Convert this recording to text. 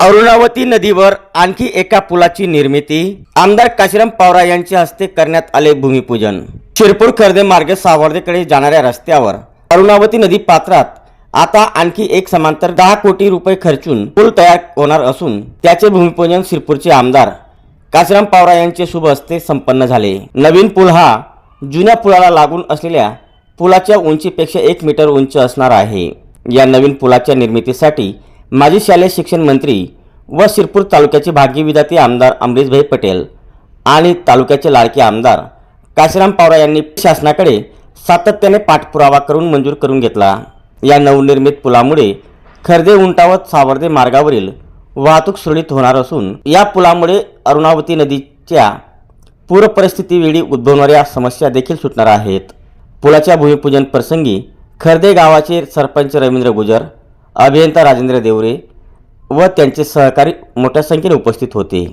अरुणावती नदीवर आणखी एका पुलाची निर्मिती. आमदार काशीराम पवार यांच्या हस्ते करण्यात आले भूमिपूजन. शिरपूर खर्दे मार्गे सावर्देकडे जाणाऱ्या रस्त्यावर. अरुणावती नदी पात्रात. आता आणखी एक समांतर दहा कोटी रुपये खर्चून पूल तयार होणार असून त्याचे भूमिपूजन शिरपूरचे आमदार काशीराम पवार यांचे शुभ हस्ते संपन्न झाले. नवीन पूल हा जुन्या पुलाला लागून असलेल्या पुलाच्या उंचीपेक्षा एक मीटर उंच असणार आहे. या नवीन पुलाच्या निर्मितीसाठी माजी शालेय शिक्षण मंत्री व शिरपूर तालुक्याचे भाग्यविधाते आमदार अमरीशभाई पटेल आणि तालुक्याचे लाडके आमदार काशीराम पावरा यांनी शासनाकडे सातत्याने पाठपुरावा करून मंजूर करून घेतला. या नवनिर्मित पुलामुळे खर्दे उंटावत सावर्दे मार्गावरील वाहतूक सुरळीत होणार असून या पुलामुळे अरुणावती नदीच्या पूर परिस्थितीवेळी उद्भवणाऱ्या समस्या देखील सुटणार आहेत. पुलाच्या भूमिपूजन प्रसंगी खर्दे गावाचे सरपंच रवींद्र गुजर अभियंता राजेंद्र देवरे व त्यांचे सहकारी मोठ्या संख्येने उपस्थित होते.